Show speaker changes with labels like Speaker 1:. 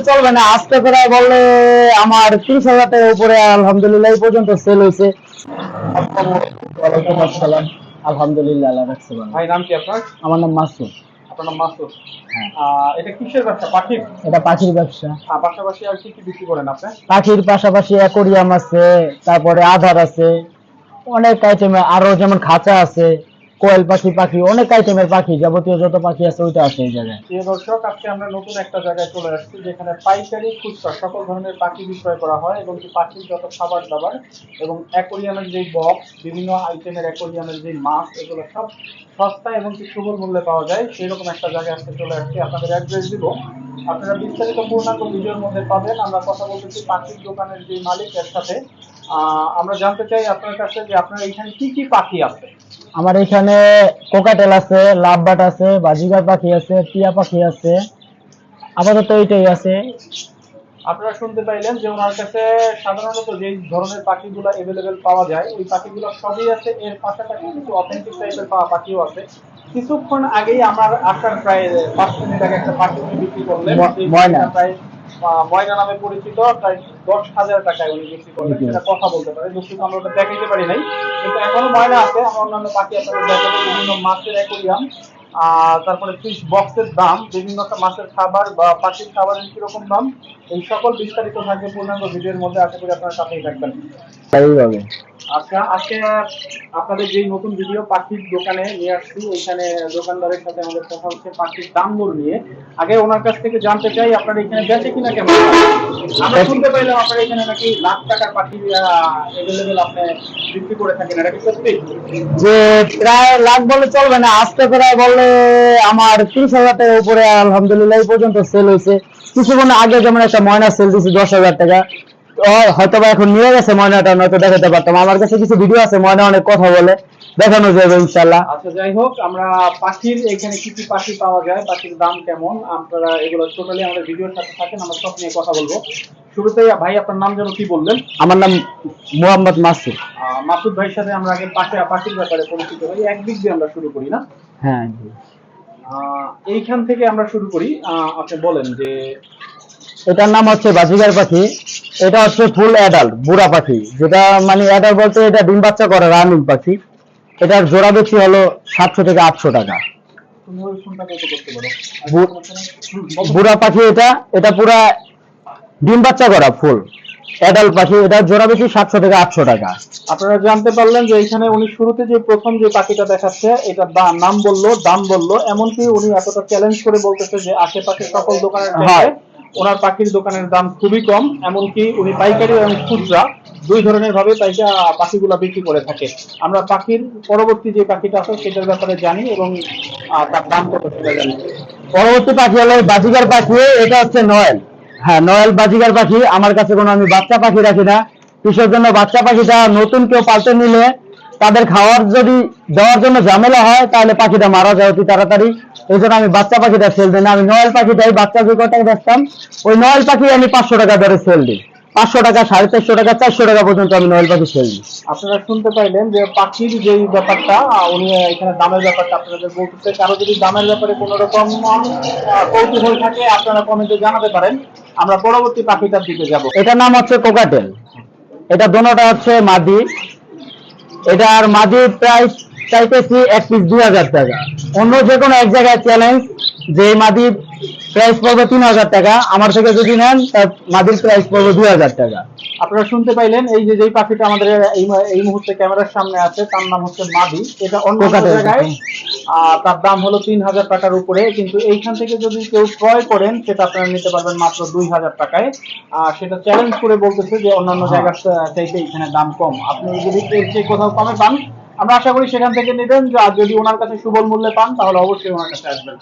Speaker 1: চলবে না আজকে প্রায় বললে আমার তিরিশ হাজার টাকার উপরে আলহামদুলিল্লাহ এই পর্যন্ত সেল হয়েছে। ওয়ালাইকুম আসসালাম আলহামদুলিল্লাহ আল্লাহ রাখছে
Speaker 2: ভাই নাম কি আপনার?
Speaker 1: আমার নাম মাসুদ।
Speaker 2: আপনার নাম মাসুদ?
Speaker 1: হ্যাঁ।
Speaker 2: এটা কিসের ব্যবসা? পাখির?
Speaker 1: এটা পাখির ব্যবসা।
Speaker 2: আহ, পাশাপাশি আর কি কি বিক্রি করেন আপনি?
Speaker 1: পাখির পাশাপাশি অ্যাকোরিয়াম আছে তারপরে আধার আছে অনেক আরও যেমন খাঁচা আছে কোয়েল পাখি পাখি, অনেক আইটেমের পাখি, যাবতীয় যত পাখি আছে ওইটা আছে এই জায়গায়।
Speaker 2: প্রিয় দর্শক, আজকে আমরা নতুন একটা জায়গায় চলে আসছি, যেখানে পাইকারি খুচরা, সকল ধরনের পাখি বিক্রয় করা হয় এবং কি পাখির যত খাবার দাবার এবং অ্যাকোরিয়ামের যে বক্স বিভিন্ন আইটেমের অ্যাকোরিয়ামের যে মাছ এগুলো সব সস্তা এবং কি সুলভ মূল্যে পাওয়া যায়, সেরকম একটা জায়গায় আজকে চলে আসছি, আপনাদের অ্যাড্রেস দিব। আপনারা বিস্তারিত পূর্ণাঙ্গ ভিডিওর মধ্যে পাবেন, আমরা কথা বলতেছি পাখির দোকানের যে মালিক এর সাথে। আমরা জানতে চাই আপনার কাছে যে আপনার এখানে কি কি পাখি আছে?
Speaker 1: আমার এখানে কোকাটেল আছে লাভবাট আছে বাজিগার পাখি আছে টিয়া পাখি আছে আপাতত এইটাই আছে।
Speaker 2: আপনারা শুনতে পাইলেন যে ওনার কাছে সাধারণত যে ধরনের পাখিগুলো এভেলেবেল পাওয়া যায় ওই পাখিগুলো সবই আছে এর পাশাপাশি কিছু অথেন্টিক টাইপের পাওয়া পাখিও আছে। কিছুক্ষণ আগেই আমার আসার প্রায় পাঁচ মিনিট আগে একটা পাখি বিক্রি করলেন। প্রায় ময়না নামে পরিচিত প্রায় দশ হাজার টাকায় উনি বিক্রি করলেন সেটা কথা বলতে পারে দুঃখিত আমরা ওটা দেখাইতে পারি নাই। কিন্তু এখনও ময়না আছে আমরা অন্যান্য পাখি আপনাদের দেখাবো বিভিন্ন মাছের অ্যাকোরিয়াম আর তারপরে ফিশ বক্সের দাম বিভিন্ন মাছের খাবার বা পাখির খাবারের কীরকম দাম এই সকল বিস্তারিত থাকবে পূর্ণাঙ্গ ভিডিওর মধ্যে। আশা করি আপনারা সাথেই থাকবেন।
Speaker 1: এইভাবে
Speaker 2: আচ্ছা আজকে আপনাদের যেই নতুন ভিডিও পাখির দোকানে নিয়ে আসছি এখানে দোকানদারের সাথে আমাদের কথা হচ্ছে পাখির দাম দর নিয়ে। আগে ওনার কাছ থেকে জানতে চাই আপনার এখানে বেচে কিনা কেমন? আমরা শুনতে পাইলাম আপনার এখানে নাকি লাখ টাকার পাখি এভেলেবেল আপনি বিক্রি করে থাকেন এটা কি সত্যি?
Speaker 1: যে প্রায় লাখ বলে চলবে না আজকে প্রায় বললে আমার তিরিশ হাজার টাকার উপরে আলহামদুলিল্লাহ এই পর্যন্ত সেল হয়েছে। কিছুক্ষণ আগে যেমন একটা ময়না সেল দিয়েছি দশ হাজার টাকা। হয়তো বা এখন নিয়ে গেছে ময়নাটা নয়তো দেখাতে পারতাম। আমার কাছে কিছু ভিডিও আছে ময়না অনেক কথা বলে। দেখানো যাবে ইনশাল্লাহ
Speaker 2: আচ্ছা যাই হোক আমরা পাখির এখানে কি কি পাখি পাওয়া যায় পাখির দাম কেমন আপনারা এগুলো টোটালি আমাদের ভিডিওর সাথে থাকেন আমরা সব নিয়ে কথা বলব। শুরুতেই ভাই আপনার নাম যেন কি বললেন?
Speaker 1: আমার নাম মোহাম্মদ মাসুদ।
Speaker 2: মাসুদ ভাইয়ের সাথে আমরা আগে পাখি পাখির ব্যাপারে পরিচিত হই। একদিক দিয়ে আমরা শুরু করি না?
Speaker 1: হ্যাঁ
Speaker 2: আহ, এইখান থেকে আমরা শুরু করি। আহ, আপনি বলেন যে
Speaker 1: এটার নাম হচ্ছে বাজিগার পাখি। এটা হচ্ছে ফুল অ্যাডাল্ট বুড়া পাখি যেটা মানে অ্যাডাল্ট বলতে এটা ডিম বাচ্চা করে রানিং পাখি এটার জোড়া বেশি হলো সাতশো থেকে আটশো টাকা। বুড়া পাখি এটা এটা পুরা ডিম বাচ্চা করা ফুল অ্যাডাল্ট পাখি এটা জোড়া বেশি সাতশো থেকে আটশো টাকা
Speaker 2: আপনারা জানতে পারলেন যে এখানে উনি শুরুতে যে প্রথম যে পাখিটা দেখাচ্ছে এটা নাম বলল দাম বলল এমনকি উনি এতটা চ্যালেঞ্জ করে বলতেছে যে আশেপাশে সকল দোকানের চাইতে
Speaker 1: হয়।
Speaker 2: ওনার পাখির দোকানের দাম খুবই কম, এমনকি উনি পাইকারি এবং খুচরা দুই ধরনের ভাবে পাইকা পাখিগুলা বিক্রি করে থাকে। আমরা পাখির পরবর্তী যে পাখিটা আছে সেটার ব্যাপারে জানি এবং তার দাম কত সেটা জানি।
Speaker 1: পরবর্তী পাখি হলো এই বাজিগার পাখি, এটা হচ্ছে নয়েল। হ্যাঁ নয়েল বাজিগার পাখি। আমার কাছে কোনো আমি বাচ্চা পাখি রাখি না। কিসের জন্য বাচ্চা পাখিটা নতুন কেউ পাল্টে নিলে তাদের খাওয়ার যদি দেওয়ার জন্য ঝামেলা হয় তাহলে পাখিটা মারা যায় অতি তাড়াতাড়ি। এই জন্য আমি বাচ্চা পাখিটা সেল দিই না আমি নয়েল পাখিটাই বাচ্চা যে কটা বেচতাম ওই নয়েল পাখি আমি পাঁচশো টাকা ধরে সেল দিই। পাঁচশো টাকা সাড়ে চারশো টাকা চারশো টাকা পর্যন্ত আমি নয়েল পাখি সেল দিই।
Speaker 2: আপনারা শুনতে পাইলেন যে পাখির যে ব্যাপারটা উনি এখানে দামের ব্যাপারটা আপনাদের বলতেছে। কারও যদি দামের ব্যাপারে কোনো রকম কৌতূহল থাকে আপনারা কমেন্টে জানাতে পারেন। আমরা পরবর্তী পাখিটার দিকে যাব।
Speaker 1: এটার নাম হচ্ছে কোকাটেল। এটা দোনোটা হচ্ছে মাদি। এটার মাদি প্রাইস চাইতেছি এক পিস দুই হাজার টাকা। অন্য যে কোনো এক জায়গায় চ্যালেঞ্জ যে মাদি প্রাইস পড়বে তিন হাজার টাকা। আমার থেকে যদি নেন তার মাদির প্রাইস পড়বে দুই হাজার টাকা।
Speaker 2: আপনারা শুনতে পাইলেন এই যে যেই পাখিটা আমাদের এই মুহূর্তে ক্যামেরার সামনে আছে তার নাম হচ্ছে মাদি। এটা অন্য জায়গায় তার দাম হলো তিন হাজার টাকার উপরে। কিন্তু এইখান থেকে যদি কেউ ক্রয় করেন সেটা আপনারা নিতে পারবেন মাত্র দুই হাজার টাকায়। আর সেটা চ্যালেঞ্জ করে বলতেছে যে অন্যান্য জায়গার চাইতে এখানে দাম কম। আপনি যদি এর চেয়ে কোথাও কমে পান আমরা আশা করি সেখান থেকে নেবেন। যে আর যদি ওনার কাছে সুবল মূল্যে পান তাহলে অবশ্যই ওনার কাছে আসবেন।